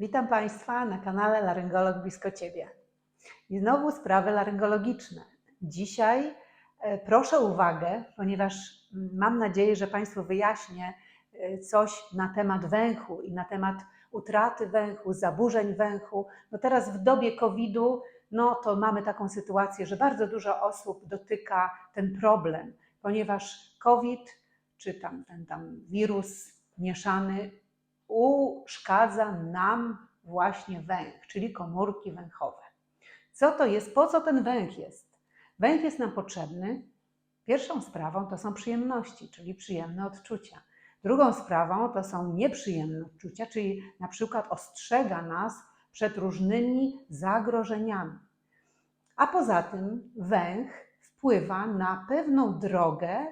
Witam Państwa na kanale Laryngolog Blisko Ciebie. I znowu sprawy laryngologiczne. Dzisiaj e, proszę uwagę, ponieważ mm, mam nadzieję, że Państwu wyjaśnię e, coś na temat węchu i na temat utraty węchu, zaburzeń węchu. No teraz w dobie COVID-u, no to mamy taką sytuację, że bardzo dużo osób dotyka ten problem, ponieważ COVID, czy tam ten tam wirus mieszany, uszkadza nam właśnie węch, czyli komórki węchowe. Co to jest? Po co ten węch jest? Węch jest nam potrzebny. Pierwszą sprawą to są przyjemności, czyli przyjemne odczucia. Drugą sprawą to są nieprzyjemne odczucia, czyli na przykład ostrzega nas przed różnymi zagrożeniami. A poza tym węch wpływa na pewną drogę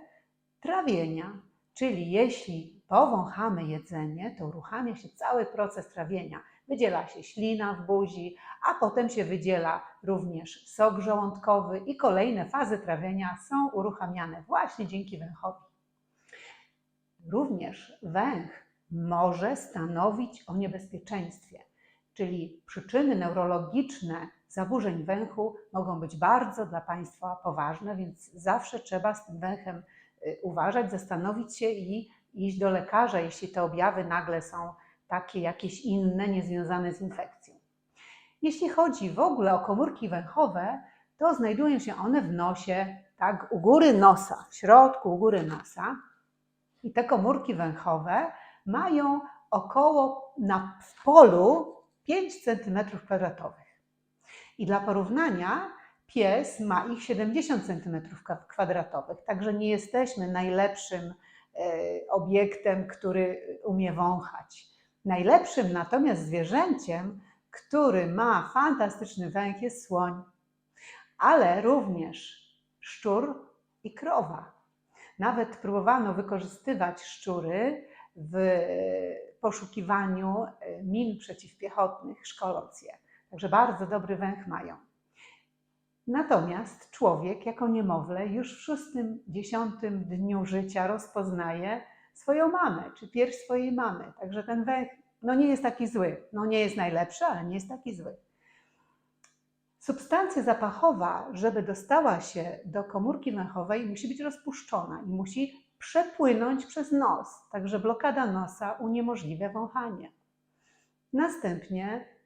trawienia, czyli jeśli powąchamy jedzenie, to uruchamia się cały proces trawienia. Wydziela się ślina w buzi, a potem się wydziela również sok żołądkowy i kolejne fazy trawienia są uruchamiane właśnie dzięki węchowi. Również węch może stanowić o niebezpieczeństwie, czyli przyczyny neurologiczne zaburzeń węchu mogą być bardzo dla Państwa poważne, więc zawsze trzeba z tym węchem y, uważać, zastanowić się i iść do lekarza, jeśli te objawy nagle są takie jakieś inne, niezwiązane z infekcją. Jeśli chodzi w ogóle o komórki węchowe, to znajdują się one w nosie, tak, u góry nosa, w środku, u góry nosa. I te komórki węchowe mają około na w polu 5 cm2. I dla porównania pies ma ich 70 cm2, także nie jesteśmy najlepszym obiektem, który umie wąchać. Najlepszym natomiast zwierzęciem, który ma fantastyczny węch, jest słoń, ale również szczur i krowa. Nawet próbowano wykorzystywać szczury w poszukiwaniu min przeciwpiechotnych, szkoląc je. Także bardzo dobry węch mają. Natomiast człowiek jako niemowlę już w szóstym, dziesiątym dniu życia rozpoznaje swoją mamę, czy pierś swojej mamy. Także ten węch no nie jest taki zły. No nie jest najlepszy, ale nie jest taki zły. Substancja zapachowa, żeby dostała się do komórki węchowej, musi być rozpuszczona i musi przepłynąć przez nos. Także blokada nosa uniemożliwia wąchanie. Następnie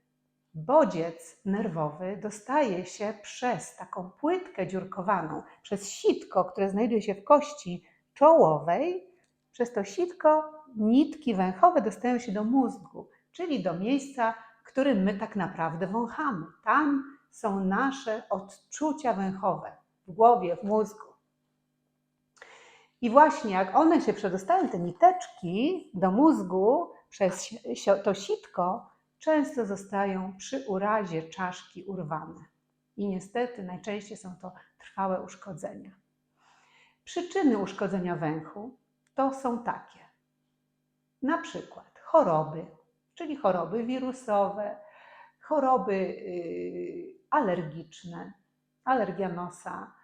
bodziec nerwowy dostaje się przez taką płytkę dziurkowaną, przez sitko, które znajduje się w kości czołowej. Przez to sitko nitki węchowe dostają się do mózgu, czyli do miejsca, którym my tak naprawdę wąchamy. Tam są nasze odczucia węchowe w głowie, w mózgu. I właśnie jak one się przedostają, te niteczki do mózgu przez to sitko, często zostają przy urazie czaszki urwane. I niestety najczęściej są to trwałe uszkodzenia. Przyczyny uszkodzenia węchu to są takie. Na przykład choroby, czyli choroby wirusowe, choroby yy, alergiczne, alergia nosa,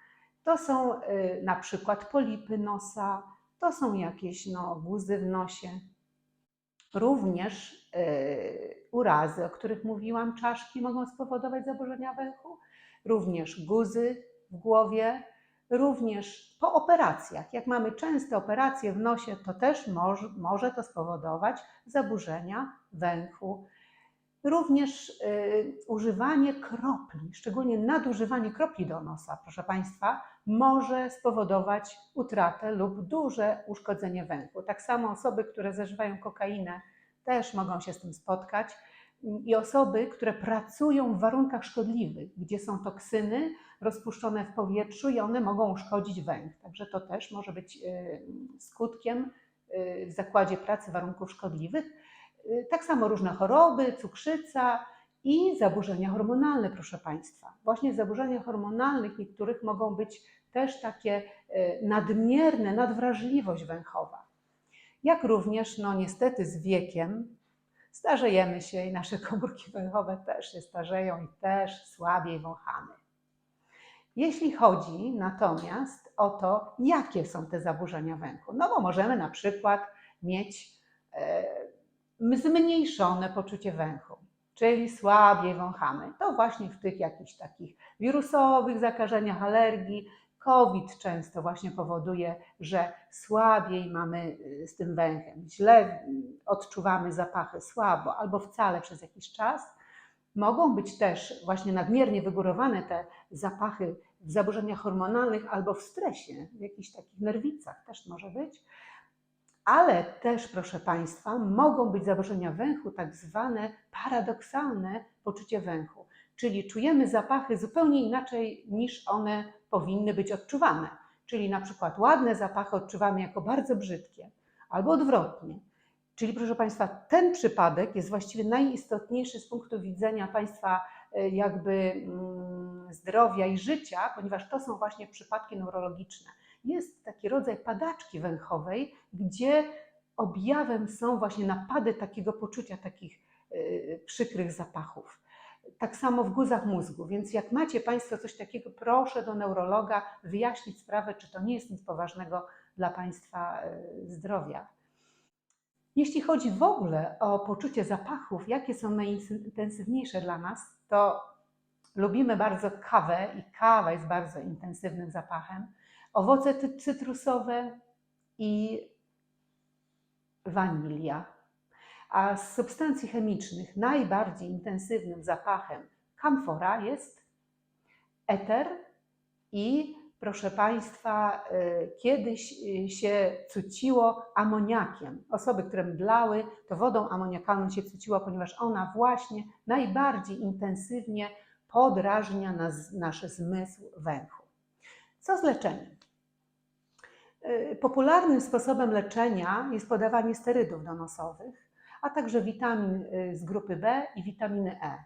to są yy, na przykład polipy nosa, to są jakieś no, guzy w nosie. Również yy, urazy, o których mówiłam, czaszki mogą spowodować zaburzenia węchu, również guzy w głowie, również po operacjach. Jak mamy częste operacje w nosie, to też może, może to spowodować zaburzenia węchu. Również y, używanie kropli, szczególnie nadużywanie kropli do nosa, proszę Państwa, może spowodować utratę lub duże uszkodzenie węchu. Tak samo osoby, które zażywają kokainę, też mogą się z tym spotkać. I osoby, które pracują w warunkach szkodliwych, gdzie są toksyny rozpuszczone w powietrzu i one mogą uszkodzić węch. Także to też może być y, skutkiem y, w zakładzie pracy warunków szkodliwych. Y, tak samo różne choroby, cukrzyca i zaburzenia hormonalne, proszę Państwa. Właśnie zaburzenia hormonalnych niektórych mogą być też takie nadmierne, nadwrażliwość węchowa. Jak również, no niestety z wiekiem, starzejemy się i nasze komórki węchowe też się starzeją i też słabiej wąchamy. Jeśli chodzi natomiast o to, jakie są te zaburzenia węchu, no bo możemy na przykład mieć e, zmniejszone poczucie węchu. czyli słabiej wąchamy. To właśnie w tych jakichś takich wirusowych zakażeniach, alergii. COVID często właśnie powoduje, że słabiej mamy y, z tym węchem, źle y, odczuwamy zapachy słabo albo wcale przez jakiś czas. Mogą być też właśnie nadmiernie wygórowane te zapachy w zaburzeniach hormonalnych albo w stresie, w jakichś takich nerwicach też może być. Ale też, proszę Państwa, mogą być zaburzenia węchu, tak zwane paradoksalne poczucie węchu, czyli czujemy zapachy zupełnie inaczej niż one powinny być odczuwane. Czyli na przykład ładne zapachy odczuwamy jako bardzo brzydkie, albo odwrotnie. Czyli proszę Państwa, ten przypadek jest właściwie najistotniejszy z punktu widzenia Państwa e, jakby mm, zdrowia i życia, ponieważ to są właśnie przypadki neurologiczne. Jest taki rodzaj padaczki węchowej, gdzie objawem są właśnie napady takiego poczucia takich e, przykrych zapachów. Tak samo w guzach mózgu, więc jak macie Państwo coś takiego, proszę do neurologa wyjaśnić sprawę, czy to nie jest nic poważnego dla Państwa e, zdrowia. Jeśli chodzi w ogóle o poczucie zapachów, jakie są najintensywniejsze dla nas, to lubimy bardzo kawę i kawa jest bardzo intensywnym zapachem, owoce cytrusowe i wanilia. A z substancji chemicznych najbardziej intensywnym zapachem kamfora jest eter i proszę Państwa, y, kiedyś y, się cuciło amoniakiem. Osoby, które mdlały, to wodą amoniakalną się cuciło, ponieważ ona właśnie najbardziej intensywnie podrażnia nas, nasz zmysł węchu. Co z leczeniem? Y, popularnym sposobem leczenia jest podawanie sterydów donosowych, a także witamin z grupy B i witaminy E.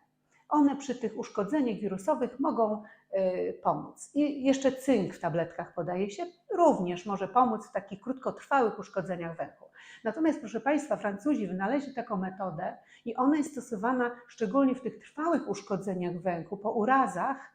One przy tych uszkodzeniach wirusowych mogą Y, pomóc. I jeszcze cynk w tabletkach podaje się, również może pomóc w takich krótkotrwałych uszkodzeniach węchu. Natomiast, proszę Państwa, Francuzi wynaleźli taką metodę i ona jest stosowana szczególnie w tych trwałych uszkodzeniach węchu, po urazach.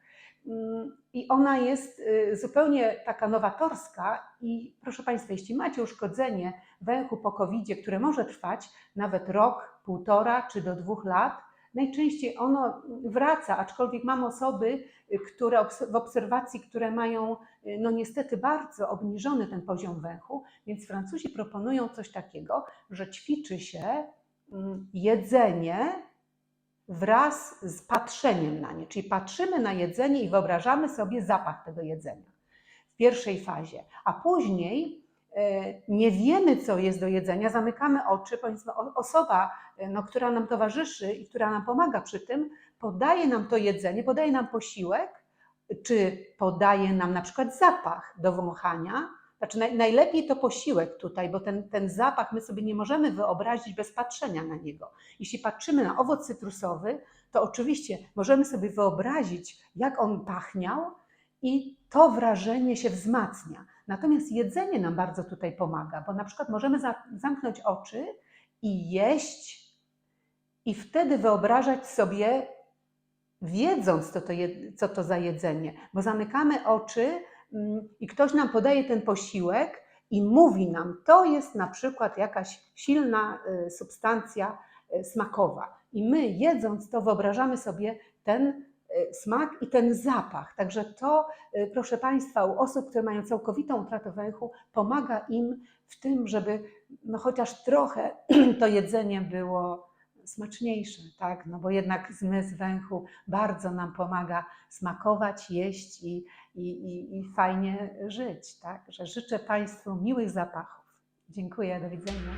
I ona jest y, zupełnie taka nowatorska. I proszę Państwa, jeśli macie uszkodzenie węchu po covid które może trwać nawet rok, półtora czy do dwóch lat, najczęściej ono wraca, aczkolwiek mam osoby, które w obserwacji, które mają no niestety bardzo obniżony ten poziom węchu, więc Francuzi proponują coś takiego, że ćwiczy się mm, jedzenie wraz z patrzeniem na nie, czyli patrzymy na jedzenie i wyobrażamy sobie zapach tego jedzenia w pierwszej fazie, a później E, nie wiemy, co jest do jedzenia, zamykamy oczy, powiedzmy, osoba, e, no, która nam towarzyszy i która nam pomaga przy tym, podaje nam to jedzenie, podaje nam posiłek, czy podaje nam na przykład zapach do wąchania. Znaczy, naj, najlepiej to posiłek tutaj, bo ten, ten zapach my sobie nie możemy wyobrazić bez patrzenia na niego. Jeśli patrzymy na owoc cytrusowy, to oczywiście możemy sobie wyobrazić, jak on pachniał, i to wrażenie się wzmacnia. Natomiast jedzenie nam bardzo tutaj pomaga, bo na przykład możemy zamknąć oczy i jeść, i wtedy wyobrażać sobie, wiedząc, co to, co to za jedzenie, bo zamykamy oczy i ktoś nam podaje ten posiłek i mówi nam, to jest na przykład jakaś silna y, substancja y, smakowa. I my, jedząc to, wyobrażamy sobie ten Y, smak i ten zapach. Także to, proszę Państwa, u osób, które mają całkowitą utratę węchu, pomaga im w tym, żeby no chociaż trochę to jedzenie było smaczniejsze, tak? No bo jednak zmysł węchu bardzo nam pomaga smakować, jeść i, i, i, i fajnie żyć, tak? Że życzę Państwu miłych zapachów. Dziękuję, do widzenia.